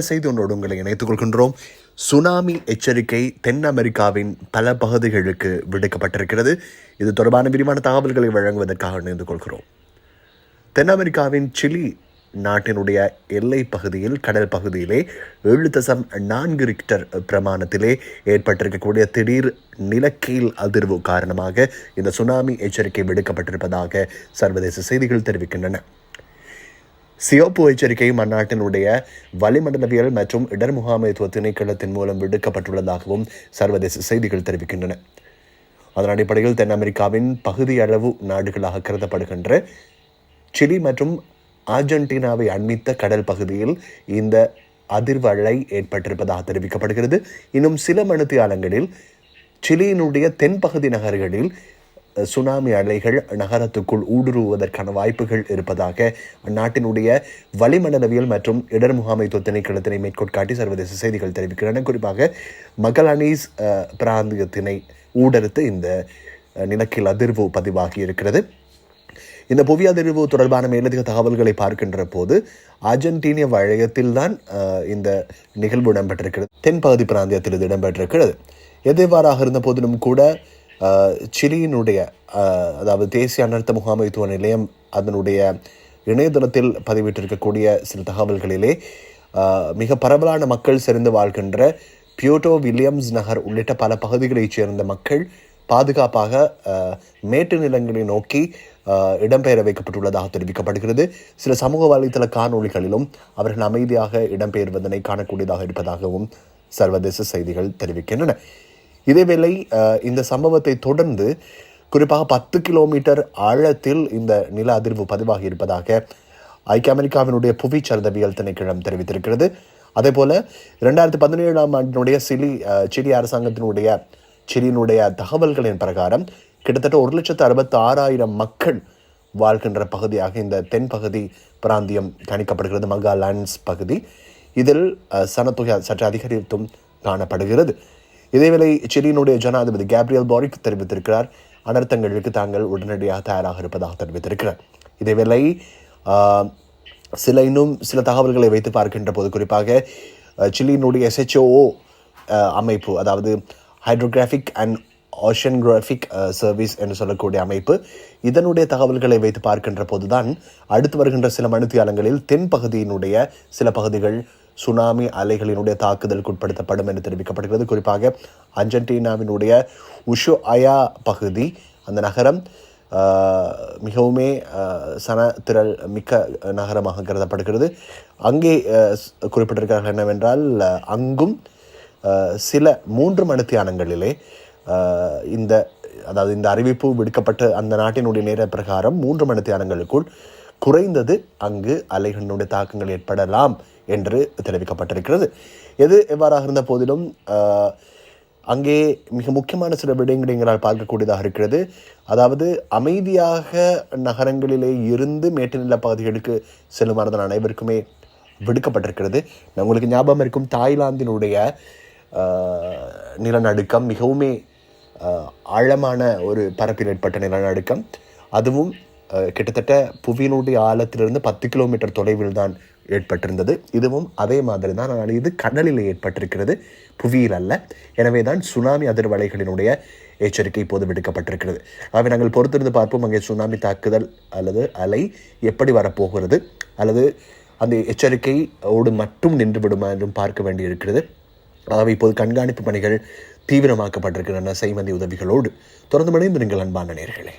செய்தி ஒன்றோடு உங்களை இணைத்துக் கொள்கின்றோம். சுனாமி எச்சரிக்கை தென் அமெரிக்காவின் பல பகுதிகளுக்கு விடுக்கப்பட்டிருக்கிறது. இது தொடர்பான விரிவான தகவல்களை வழங்குவதற்காக இணைந்து கொள்கிறோம். தென் அமெரிக்காவின் சிலி நாட்டினுடைய எல்லை பகுதியில் கடல் பகுதியிலே ஏழு தசம் நான்கு ரிக்டர் பிரமாணத்திலே ஏற்பட்டிருக்கக்கூடிய திடீர் நிலக்கீழ் அதிர்வு காரணமாக இந்த சுனாமி எச்சரிக்கை விடுக்கப்பட்டிருப்பதாக சர்வதேச செய்திகள் தெரிவிக்கின்றன. சியோப்பு எச்சரிக்கை அந்நாட்டினுடைய வளிமண்டலவியல் மற்றும் இடர் முகாமைத்துவ திணைக்களத்தின் மூலம் விடுக்கப்பட்டுள்ளதாகவும் சர்வதேச செய்திகள் தெரிவிக்கின்றன. அதன் அடிப்படையில் தென் அமெரிக்காவின் பகுதி அளவு நாடுகளாக கருதப்படுகின்ற சிலி மற்றும் அர்ஜென்டினாவை அண்மித்த கடல் பகுதியில் இந்த அதிர்வு அலை ஏற்பட்டிருப்பதாக தெரிவிக்கப்படுகிறது. இன்னும் சில மணித்தியாலங்களில் சிலியினுடைய தென்பகுதி நகர்களில் சுனாமி அலைகள் நகரத்துக்குள் ஊடுருவுவதற்கான வாய்ப்புகள் இருப்பதாக அந்நாட்டினுடைய வளிமண்டலவியல் மற்றும் இடர் முகாமைத்துவ திணைக்களத்தினை மேற்கோட்காட்டி சர்வதேச செய்திகள் தெரிவிக்கின்றன. குறிப்பாக மகலானீஸ் அஹ், பிராந்தியத்தினை ஊடறுத்து இந்த நிலக்கில் அதிர்வு பதிவாகி இருக்கிறது. இந்த புவி அதிர்வு தொடர்பான மேலதிக தகவல்களை பார்க்கின்ற போது அர்ஜென்டினிய வளையத்தில் தான் இந்த நிகழ்வு இடம்பெற்றிருக்கிறது. தென்பகுதி பிராந்தியத்தில் இது இடம்பெற்றிருக்கிறது. எதிர்வாறாக இருந்த போதிலும் கூட சிலியினுடைய அதாவது தேசிய அனர்த்த முகாமைத்துவ நிலையம் அதனுடைய இணையதளத்தில் பதிவிட்டிருக்கக்கூடிய சில தகவல்களிலே மிக பரவலான மக்கள் சிறந்து வாழ்கின்ற பியூட்டோ வில்லியம்ஸ் நகர் உள்ளிட்ட பல பகுதிகளைச் சேர்ந்த மக்கள் பாதுகாப்பாக மேட்டு நிலங்களை நோக்கி இடம்பெயர வைக்கப்பட்டுள்ளதாக தெரிவிக்கப்படுகிறது. சில சமூக வலைத்தள காணொளிகளிலும் அவர்கள் அமைதியாக இடம்பெயர்வதனை காணக்கூடியதாக இருப்பதாகவும் சர்வதேச செய்திகள் தெரிவிக்கின்றன. இதேவேளை இந்த சம்பவத்தை தொடர்ந்து குறிப்பாக பத்து கிலோமீட்டர் ஆழத்தில் இந்த நில அதிர்வு பதிவாகி இருப்பதாக ஐக்கிய அமெரிக்காவினுடைய புவி சரதவியல் திணைக்கிழம் தெரிவித்திருக்கிறது. அதே போல் ரெண்டாயிரத்தி பதினேழாம் ஆண்டினுடைய சிலி சிலி அரசாங்கத்தினுடைய சிலியினுடைய தகவல்களின் பிரகாரம் கிட்டத்தட்ட ஒரு லட்சத்து அறுபத்தி ஆறாயிரம் மக்கள் வாழ்கின்ற பகுதியாக இந்த தென்பகுதி பிராந்தியம் கணிக்கப்படுகிறது மகாலாண்ட்ஸ் பகுதி. இதில் சனத்தொகை சற்று அதிகரித்தும் காணப்படுகிறது. இதேவேளை சிலியினுடைய ஜனாதிபதி கேப்ரியல் பாரிக் தெரிவித்திருக்கிறார். அனர்த்தங்களுக்கு தாங்கள் உடனடியாக தயாராக இருப்பதாக தெரிவித்திருக்கிறார். இதேவேளை சில இன்னும் சில தகவல்களை வைத்து பார்க்கின்ற போது குறிப்பாக சிலியினுடைய எஸ்ஹெச்ஓ அமைப்பு அதாவது ஹைட்ரோகிராஃபிக் அண்ட் ஓஷன்கிராஃபிக் சர்வீஸ் என்று சொல்லக்கூடிய அமைப்பு இதனுடைய தகவல்களை வைத்து பார்க்கின்ற போதுதான் அடுத்து வருகின்ற சில மணித்தியாலங்களில் தென்பகுதியினுடைய சில பகுதிகள் சுனாமி அலைகளினுடைய தாக்குதலுக்கு உட்படுத்தப்படும் என்று தெரிவிக்கப்படுகிறது. குறிப்பாக அர்ஜென்டினாவினுடைய உஷோ அயா பகுதி அந்த நகரம் மிகவுமே ஆஹ், சன திரள் மிக்க நகரமாக கருதப்படுகிறது. அங்கே ஆஹ், குறிப்பிட்டிருக்கிறார்கள் என்னவென்றால் அங்கும் சில மூன்று மணித்தியானங்களிலே இந்த அதாவது இந்த அறிவிப்பு விடுக்கப்பட்ட அந்த நாட்டினுடைய நேர பிரகாரம் மூன்று மணித்தியானங்களுக்குள் குறைந்தது அங்கு அலைகளினுடைய தாக்கங்கள் ஏற்படலாம் என்று தெரிவிக்கப்பட்டிருக்கிறது. எது எவ்வாறாக இருந்த போதிலும் அங்கே மிக முக்கியமான சில விடயங்களை எங்களால் பார்க்கக்கூடியதாக இருக்கிறது. அதாவது அமைதியாக நகரங்களிலே இருந்து மேட்டுநில பகுதிகளுக்கு செல்லுமாறுதான் அனைவருக்குமே விடுக்கப்பட்டிருக்கிறது. உங்களுக்கு ஞாபகம் இருக்கும் தாய்லாந்தினுடைய நிலநடுக்கம் மிகவுமே ஆழமான ஒரு பரப்பில் ஏற்பட்ட நிலநடுக்கம். அதுவும் கிட்டத்தட்ட புவியினுடைய ஆழத்திலிருந்து பத்து கிலோமீட்டர் தொலைவில் தான் ஏற்பட்டிருந்தது. இதுவும் அதே மாதிரி தான். ஆனால் இது கடலில் ஏற்பட்டிருக்கிறது. புவியில் அல்ல. எனவே தான் சுனாமி அதிர்வலைகளினுடைய எச்சரிக்கை இப்போது விடுக்கப்பட்டிருக்கிறது. ஆகவே நாங்கள் பொறுத்திருந்து பார்ப்போம். அங்கே சுனாமி தாக்குதல் அல்லது அலை எப்படி வரப்போகிறது? அல்லது அந்த எச்சரிக்கையோடு மட்டும் நின்று விடுமா என்றும் பார்க்க வேண்டியிருக்கிறது. ஆகவே இப்போது கண்காணிப்பு பணிகள் தீவிரமாக்கப்பட்டிருக்கின்றன. செய்மதி உதவிகளோடு. தொடர்ந்து மடைந்து நீங்கள் அன்பான நேர்களே.